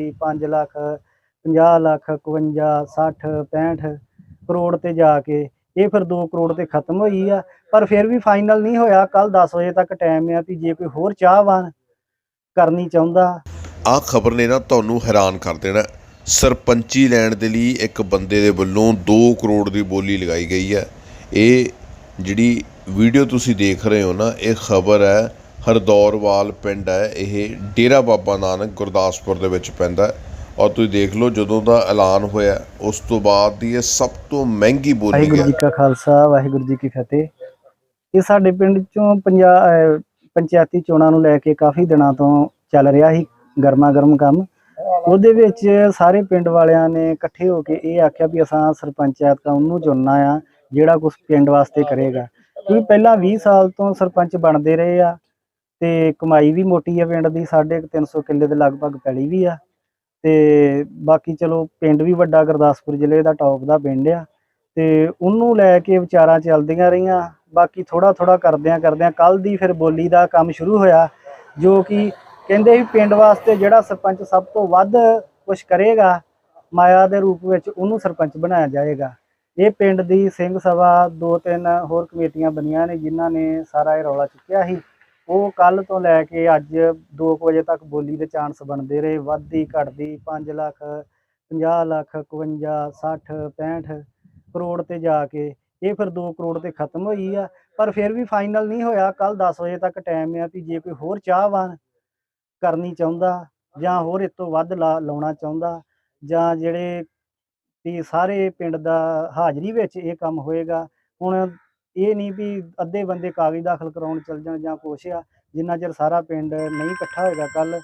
5 ਲੱਖ 50 ਲੱਖ 51 60 65 ਕਰੋੜ ਤੇ ਜਾ ਕੇ। ਇਹ ਫਿਰ 2 ਕਰੋੜ ਤੇ ਖਤਮ ਹੋਈ ਆ। ਪਰ ਫਿਰ ਵੀ ਫਾਈਨਲ ਨਹੀਂ ਹੋਇਆ। ਕੱਲ 10 ਵਜੇ ਤੱਕ ਟਾਈਮ ਆ ਵੀ ਜੇ ਕੋਈ ਹੋਰ ਚਾਹਵਾਨ ਕਰਨੀ ਚਾਹੁੰਦਾ। ਆਹ ਖਬਰ ਨੇ ਨਾ ਤੁਹਾਨੂੰ ਹੈਰਾਨ ਕਰ ਦੇਣਾ। ਸਰਪੰਚੀ ਲੈਣ ਦੇ ਲਈ ਇੱਕ ਬੰਦੇ ਦੇ ਵੱਲੋਂ 2 ਕਰੋੜ ਦੀ ਬੋਲੀ ਲਗਾਈ ਗਈ ਹੈ। ਇਹ ਜਿਹੜੀ ਵੀਡੀਓ ਤੁਸੀਂ ਦੇਖ ਰਹੇ ਹੋ ਨਾ, ਇਹ ਖਬਰ ਹੈ ਹਰਦੌਰਵਾਲ ਪਿੰਡ ਹੈ, ਇਹ ਡੇਰਾ ਬਾਬਾ ਨਾਨਕ ਗੁਰਦਾਸਪੁਰ ਦੇ ਵਿੱਚ ਪੈਂਦਾ ਔਰ ਤੁਸੀਂ ਦੇਖ ਲਓ, ਜਦੋਂ ਦਾ ਐਲਾਨ ਹੋਇਆ, ਉਸ ਤੋਂ ਬਾਅਦ ਦੀ ਇਹ ਸਭ ਤੋਂ ਮਹਿੰਗੀ ਬੋਲੀ ਵਾਹਿਗੁਰੂ ਜੀ ਕਾ ਖਾਲਸਾ, ਵਾਹਿਗੁਰੂ ਜੀ ਕੀ ਫਤਿਹ। ਇਹ ਸਾਡੇ ਪਿੰਡ ਚੋਂ ਪੰਜਾ ਪੰਚਾਇਤੀ ਚੋਣਾਂ ਨੂੰ ਲੈ ਕੇ ਕਾਫੀ ਦਿਨਾਂ ਤੋਂ ਚੱਲ ਰਿਹਾ ਸੀ ਗਰਮਾ ਗਰਮ ਕੰਮ। ਉਹਦੇ ਵਿੱਚ ਸਾਰੇ ਪਿੰਡ ਵਾਲਿਆਂ ਨੇ ਇਕੱਠੇ ਹੋ ਕੇ ਇਹ ਆਖਿਆ ਵੀ ਅਸਾਂ ਸਰਪੰਚ ਦਾ ਉਹਨੂੰ ਚੁਣਨਾ ਆ, ਜਿਹੜਾ ਕੁਝ ਪਿੰਡ ਵਾਸਤੇ ਕਰੇਗਾ। ਕਿਉਂਕਿ ਪਹਿਲਾਂ 20 ਸਾਲ ਤੋਂ ਸਰਪੰਚ ਬਣਦੇ ਰਹੇ ਆ ਤੇ ਕਮਾਈ ਵੀ ਮੋਟੀ ਆ ਪਿੰਡ ਦੀ, ਸਾਢੇ ਕੁ ਤਿੰਨ ਸੌ ਕਿੱਲੇ ਦੇ ਲਗਭਗ ਪੈਲੀ ਵੀ ਆ। ਤੇ ਬਾਕੀ ਚਲੋ ਪਿੰਡ ਵੀ ਵੱਡਾ, ਗੁਰਦਾਸਪੁਰ ਜ਼ਿਲ੍ਹੇ ਦਾ ਟੌਪ ਦਾ ਪਿੰਡ ਆ। ਤੇ ਉਹਨੂੰ ਲੈ ਕੇ ਵਿਚਾਰਾਂ ਚੱਲਦੀਆਂ ਰਹੀਆਂ। ਬਾਕੀ ਥੋੜਾ ਥੋੜਾ ਕਰਦਿਆਂ ਕਰਦਿਆਂ ਕੱਲ ਦੀ ਫਿਰ ਬੋਲੀ ਦਾ ਕੰਮ ਸ਼ੁਰੂ ਹੋਇਆ, ਜੋ ਕਿ ਕਹਿੰਦੇ ਵੀ ਪਿੰਡ ਵਾਸਤੇ ਜਿਹੜਾ ਸਰਪੰਚ ਸਭ ਤੋਂ ਵੱਧ ਕੁਝ ਕਰੇਗਾ, ਮਾਇਆ ਦੇ ਰੂਪ ਵਿੱਚ ਉਹਨੂੰ ਸਰਪੰਚ ਬਣਾਇਆ ਜਾਏਗਾ। ਇਹ ਪਿੰਡ ਦੀ ਸਿੰਘ ਸਭਾ ਦੋ ਤਿੰਨ ਹੋਰ ਕਮੇਟੀਆਂ ਬਣੀਆਂ ਨੇ, ਜਿਨ੍ਹਾਂ ਨੇ ਸਾਰਾ ਇਹ ਰੌਲਾ ਚੁੱਕਿਆ ਸੀ। ਉਹ ਕੱਲ ਤੋਂ ਲੈ ਕੇ ਅੱਜ 2 ਵਜੇ ਤੱਕ ਬੋਲੀ ਦੇ ਚਾਂਸ ਬਣਦੇ ਰਹੇ। ਵੱਧਦੀ, ਘਟਦੀ 5 ਲੱਖ 50 ਲੱਖ 51 60 65 ਕਰੋੜ ਤੇ ਜਾ ਕੇ ਇਹ ਫਿਰ 2 ਕਰੋੜ ਤੇ ਖਤਮ ਹੋਈ ਆ। ਪਰ ਫਿਰ ਵੀ ਫਾਈਨਲ ਨਹੀਂ ਹੋਇਆ। ਕੱਲ 10 ਵਜੇ ਤੱਕ ਟਾਈਮ ਆ ਵੀ ਜੇ ਕੋਈ ਹੋਰ ਚਾਹਵਾਨ ਕਰਨੀ ਚਾਹੁੰਦਾ ਜਾਂ ਹੋਰ ਇਸ ਤੋਂ ਵੱਧ ਲਾ- ਲਾਉਣਾ ਚਾਹੁੰਦਾ ਜਾਂ ਜਿਹੜੇ ਵੀ ਸਾਰੇ ਪਿੰਡ ਦਾ ਹਾਜ਼ਰੀ ਵਿੱਚ ਇਹ ਕੰਮ ਹੋਏਗਾ, ਹੁਣ ਇਹ ਨਹੀਂ ਵੀ ਅੱਧੇ ਬੰਦੇ ਕਾਗਜ਼ ਦਾਖਲ ਕਰਾਉਣ ਚੱਲ ਜਾਣ ਜਾਂ ਕੁਛ ਆ, ਜਿੰਨਾ ਚਿਰ ਸਾਰਾ ਪਿੰਡ ਨਹੀਂ ਇਕੱਠਾ ਹੋਏਗਾ ਕੱਲ